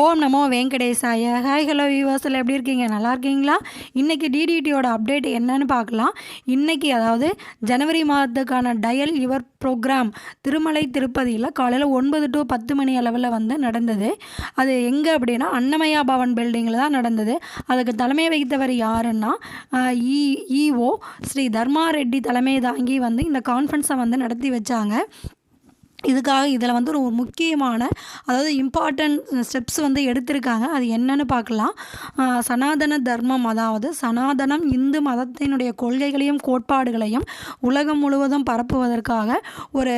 ஓம் நமோ வெங்கடேசாய. Hi hello வியூவர்ஸில் எப்படி இருக்கீங்க? நல்லா இருக்கீங்களா? இன்றைக்கி டிடிடியோட அப்டேட் என்னன்னு பார்க்கலாம். இன்றைக்கி அதாவது ஜனவரி மாதத்துக்கான டயல் யுவர் ப்ரோக்ராம் திருமலை திருப்பதியில் காலையில் ஒன்பது டு பத்து மணி அளவில் வந்து நடந்தது. அது எங்கே அப்படின்னா அன்னமயா பவன் பில்டிங்கில் தான் நடந்தது. அதுக்கு தலைமை வகித்தவர் யாருன்னா இ இஓ ஸ்ரீ தர்மா ரெட்டி தலைமை தாங்கி வந்து இந்த கான்ஃபரன்ஸை வந்து நடத்தி வச்சாங்க. இதுக்காக இதில் வந்து ஒரு முக்கியமான அதாவது இம்பார்ட்டன்ட் ஸ்டெப்ஸ் வந்து எடுத்திருக்காங்க. அது என்னன்னு பார்க்கலாம். சனாதன தர்மம் அதாவது சனாதனம் இந்து மதத்தினுடைய கொள்கைகளையும் கோட்பாடுகளையும் உலகம் முழுவதும் பரப்புவதற்காக ஒரு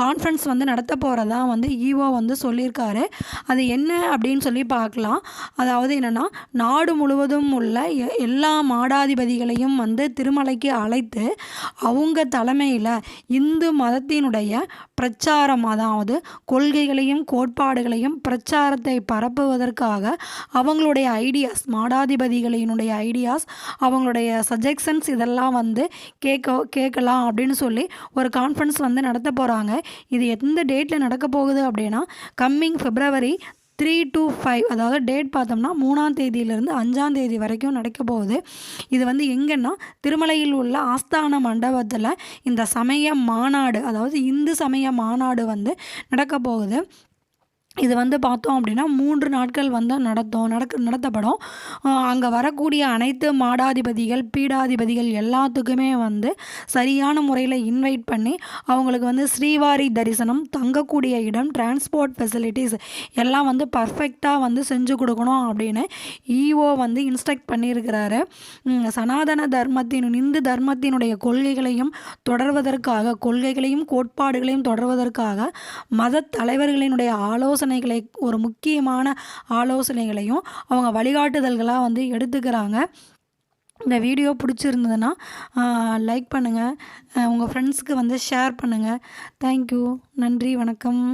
கான்ஃபரன்ஸ் வந்து நடத்த போகிறதா வந்து ஈவோ வந்து சொல்லியிருக்காரு. அது என்ன அப்படின்னு சொல்லி பார்க்கலாம். அதாவது என்னென்னா நாடு முழுவதும் உள்ள எ- எல்லா மாடாதிபதிகளையும் வந்து திருமலைக்கு அழைத்து அவங்க தலைமையில் இந்து மதத்தினுடைய பிரச்சாரம் அதாவது கொள்கைகளையும் கோட்பாடுகளையும் பிரச்சாரத்தை பரப்புவதற்காக அவங்களுடைய ஐடியாஸ் மாடாதிபதிகளினுடைய ஐடியாஸ் அவங்களுடைய சஜெக்ஷன்ஸ் இதெல்லாம் வந்து கேட்க கேட்கலாம் அப்படின்னு சொல்லி ஒரு கான்ஃபரன்ஸ் வந்து நடத்த போகிறாங்க இது எந்த டேட்டில் நடக்க போகுது அப்படின்னா coming February three to five அதாவது டேட் பார்த்தோம்னா மூணாம் தேதியிலேருந்து அஞ்சாம் தேதி வரைக்கும் நடக்க போகுது. இது வந்து எங்கன்னா திருமலையில் உள்ள ஆஸ்தான மண்டபத்தில் இந்த சமய மாநாடு அதாவது இந்து சமய மாநாடு வந்து நடக்க போகுது. இது வந்து பார்த்தோம் அப்படின்னா மூன்று நாட்கள் வந்து நடத்தும் நடக்க நடத்தப்படும். அங்கே வரக்கூடிய அனைத்து மாடாதிபதிகள் பீடாதிபதிகள் எல்லாத்துக்குமே வந்து சரியான முறையில் இன்வைட் பண்ணி அவங்களுக்கு வந்து ஸ்ரீவாரி தரிசனம் தங்கக்கூடிய இடம் டிரான்ஸ்போர்ட் ஃபெசிலிட்டிஸ் எல்லாம் வந்து பர்ஃபெக்டாக வந்து செஞ்சு கொடுக்கணும் அப்படின்னு இஓ வந்து இன்ஸ்ட்ரக்ட் பண்ணியிருக்கிறாரு. சனாதன தர்மத்தின் இந்து தர்மத்தினுடைய கொள்கைகளையும் தொடர்வதற்காக கொள்கைகளையும் கோட்பாடுகளையும் தொடர்வதற்காக மத தலைவர்களினுடைய ஆலோசனை ஆலோசனைகளை ஒரு முக்கியமான ஆலோசனைகளையும் அவங்க வழிகாட்டுதல்களாக வந்து எடுத்துக்கிறாங்க. இந்த வீடியோ பிடிச்சிருந்ததுன்னா லைக் பண்ணுங்கள் உங்கள் ஃப்ரெண்ட்ஸுக்கு வந்து ஷேர் பண்ணுங்கள் தேங்க்யூ நன்றி வணக்கம்.